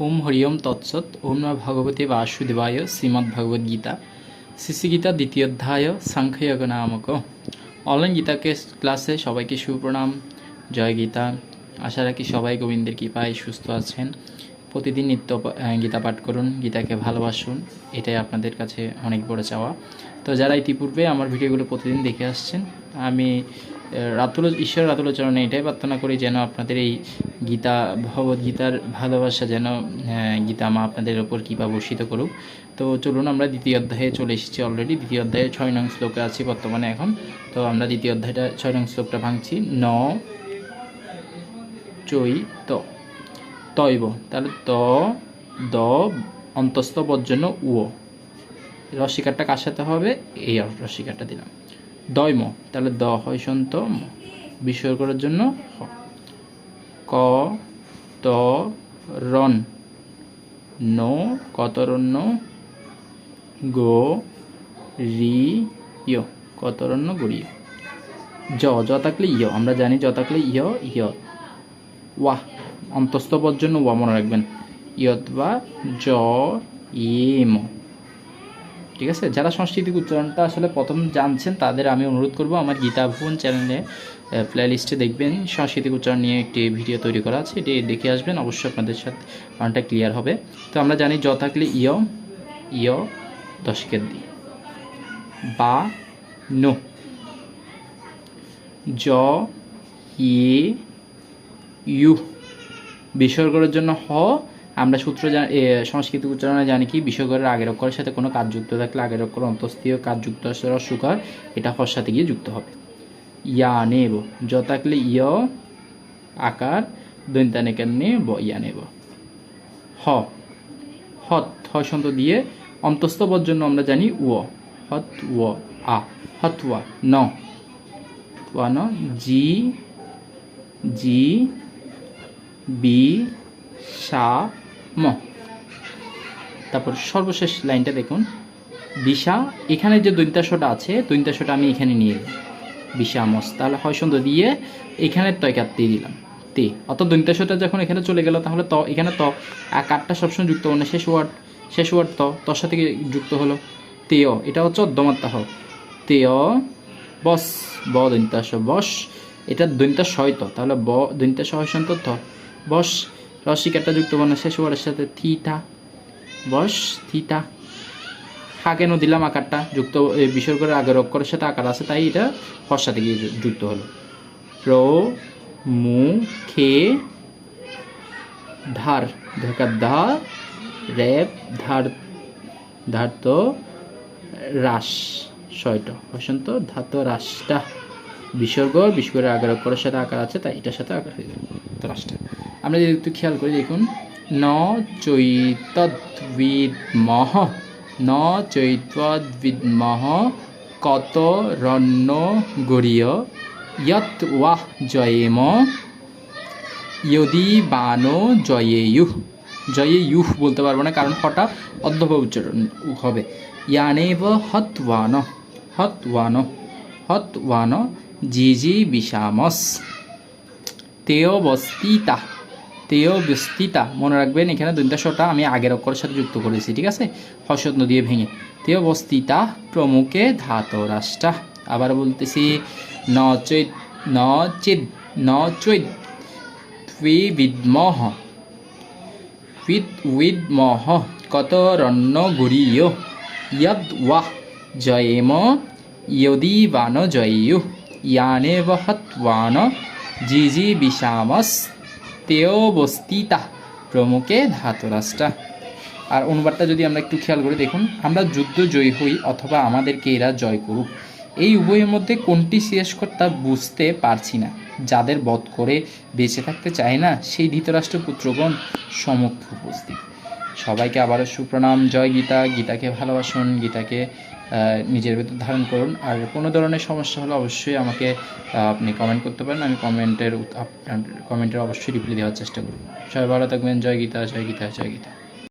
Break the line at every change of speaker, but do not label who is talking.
ওম হরিওম তৎসৎ, ওম নমঃ ভগবতে বাসুদেবায় শ্রীমদ্ ভগবদ গীতা শিশিগীতা দ্বিতীয় অধ্যায় সাংখ্যয়োগ নামক। অনলাইন গীতাকে ক্লাসে সবাইকে সুপ্রণাম। জয় গীতা। আশা রাখি সবাই গোবিন্দের কৃপায় সুস্থ আছেন। প্রতিদিন নিত্য গীতা পাঠ করুন, গীতাকে ভালোবাসুন। এটাই আপনাদের কাছে অনেক বড় চাওয়া। তো যারা ইতিপূর্বে আমার ভিডিওগুলো প্রতিদিন দেখে আসছেন, আমি রাতুল ঈশ্বর রাতুল চরণে এটাই প্রার্থনা করি যেন আপনাদের এই গীতা ভগবদ গীতার ভালোবাসা যেন গীতা মা আপনাদের ওপর কৃপা বর্ষিত করুক। তো চলুন আমরা দ্বিতীয় অধ্যায়ে চলে এসেছি অলরেডি দ্বিতীয় অধ্যায়ে ছয় নং শ্লোকে আছি বর্তমানে এখন। তো আমরা দ্বিতীয় অধ্যায়টা, ছয় নং শ্লোকটা ভাঙছি। ন, চৈ, ত। তৈব। তাহলে ত, দ, অন্তস্থ জন্য উ। রসিকারটা কার সাথে হবে? এই রসিকারটা দিলাম। দয়ম তাহলে দ হয় সন্ত। বিসর্গ করার জন্য ক, ত রন নো, কতরণ্য? গো রি ইয় কতরণ্য? গড়িয়। জ জ থাকলে ইয় আমরা জানি জ থাকলে ইয় ইয় ওয়াহ অন্তস্থ জন্য ওয়া মনে রাখবেন। ইয়ত বা জ, ইম। ঠিক আছে? যারা সাংস্কৃতিক উচ্চারণটা আসলে প্রথম জানছেন, তাদের আমি অনুরোধ করব আমার গীতা ভুবন চ্যানেলে প্লে লিস্টে দেখবেন। সাংস্কৃতিক উচ্চারণ নিয়ে একটি ভিডিও তৈরি করা আছে, এটি দেখে আসবেন। অবশ্যই আপনাদের সাথে অনেকটা ক্লিয়ার হবে। তো আমরা জানি জ থাকলে ইয় ইয় দশকের দি, বা, নো, জ, ই, ইউ বিসর্গের জন্য হ আমরা সূত্র সংস্কৃত উচ্চারণে জানি কি বিসর্গের আগের অক্ষরের সাথে কোনো কাজ যুক্ত থাকলে আগের অক্ষর অন্তস্থীয় কাজ যুক্ত রস্যকার এটা হর সাথে গিয়ে যুক্ত হবে। ইয়া নেব য থাকলে ইয়, আকার, দৈন্তানিকার নেব, ইয়া নেব। হ, হত হসন্ত দিয়ে অন্তস্থ জন্য আমরা জানি উ হত, ও, আ হতওয়া ন। ওয়া ন, জি জি, বি, সা ম। তারপর সর্বশেষ লাইনটা দেখুন। বিশা, এখানে যে দৈন্তাসটা আছে দৈন্তাসটা আমি এখানে নিয়ে এলাম। বিষামস তাহলে হয় সুন্দর দিয়ে এখানে তয়কাত দিয়ে দিলাম। তে অত দৈন্তাসটা যখন এখানে চলে গেল, তাহলে ত, এখানে ত, আর কাঠটা সবসময় যুক্ত মানে শেষ ওয়ার্ড শেষ ওয়ার্ড ত, তর সাথে যুক্ত হলো? তেয় এটা হচ্ছে হোক তেয় বস, ব দৈন্তাস বস, এটা দৈন্তাস হয় তো, তাহলে ব দৈন্তাস হয় সন্ত ত, বস রসিকাটা যুক্ত বর্ণ শেষ ওয়ার্ডের সাথে থিটা, বস, থিটা। হা কেন দিলাম আকারটা, যুক্ত বিসর্গের আগের অক্ষরের সাথে আকার আছে, তাই এটা হর সাথে গিয়ে যুক্ত হলো। প্র মু, খে, ধার ঢাকা ধা, রেপ, ধার, ধার্ত, রাস ছয়টা বসন্ত ধাত রাসটা বিসর্গ বিসর্গের আগের অক্ষরের সাথে আকার আছে, তাই এটার সাথে আকার হয়ে যাবে তো রাসটা। আমরা যদি একটু খেয়াল করি, দেখুন, ন চৈতদ্বিদমহ ন চৈতদ্বিদমহ, কত রণ্য ওয়াহ জয়েম ইয়দি বানো জয়েয়ুহ। জয়ে ইউহ বলতে পারব না, কারণ হঠাৎ অধ্যব উচ্চারণ হবে। ইয়ানেব হতওয়ান হতওয়ান হতওয়ান জি জি বিষামস তেয় বস্তিতা তেয় বস্তিতা মনে রাখবেন, এখানে দন্তাশটা আমি আগের অক্ষরের সাথে যুক্ত করেছি, ঠিক আছে? হসত দিয়ে ভেঙে। তেয় বস্তিতা প্রমুখে ধাতরাষ্ট্রা। আবার বলতেছি ন চৈত ন চিদ ন চৈত বিদ্মহ উইদ উইদ মহ কত রণ্য গুড়িয় ইয়দ ওয়াহ জয়েম ইয়দি বান জয়ু ইয়ানে বহত্বান জি জি তেয় বস্তিতা, প্রমুখে ধাতরাষ্ট্রা। আর অনুবাদটা যদি আমরা একটু খেয়াল করে দেখুন, আমরা যুদ্ধ জয়ী হই অথবা আমাদেরকে এরা জয় করুক। এই উভয়ের মধ্যে কোনটি শ্রেষ্ঠকর তা বুঝতে পারছি না। যাদের বধ করে বেঁচে থাকতে চায় না, সেই ধৃতরাষ্ট্র পুত্রগণ সমক্ষে উপস্থিত। সবাইকে আবারও সুপ্রণাম, জয় গীতা। গীতাকে ভালোবাসুন, গীতাকে নিজের ভেতর ধারণ করুন। আর কোনো ধরনের সমস্যা হলে অবশ্যই আমাকে আপনি কমেন্ট করতে পারেন। আমি কমেন্টের কমেন্টের অবশ্যই রিপ্লাই দেওয়ার চেষ্টা করব। সবাই ভালো থাকবেন। জয় গীতা জয় গীতা জয় গীতা।